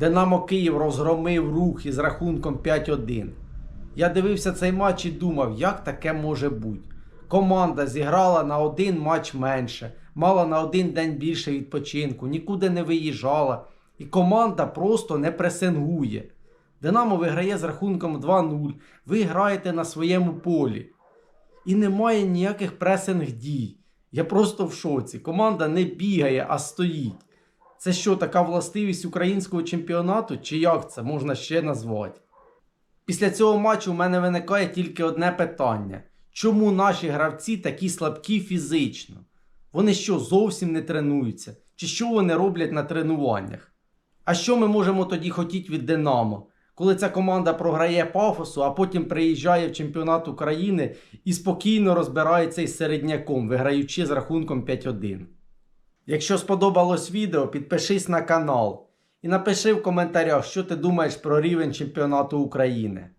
Динамо Київ розгромив рух із рахунком 5-1. Я дивився цей матч і думав, як таке може бути. Команда зіграла на один матч менше, мала на один день більше відпочинку, нікуди не виїжджала. І команда просто не пресингує. Динамо виграє з рахунком 2-0. Ви граєте на своєму полі. І немає ніяких пресинг дій. Я просто в шоці. Команда не бігає, а стоїть. Це що, така властивість українського чемпіонату, чи як це можна ще назвати? Після цього матчу у мене виникає тільки одне питання: чому наші гравці такі слабкі фізично? Вони що, зовсім не тренуються? Чи що вони роблять на тренуваннях? А що ми можемо тоді хотіти від Динамо? Коли ця команда програє пафосу, а потім приїжджає в чемпіонат України і спокійно розбирається із середняком, виграючи з рахунком 5-1. Якщо сподобалось відео, підпишись на канал і напиши в коментарях, що ти думаєш про рівень чемпіонату України.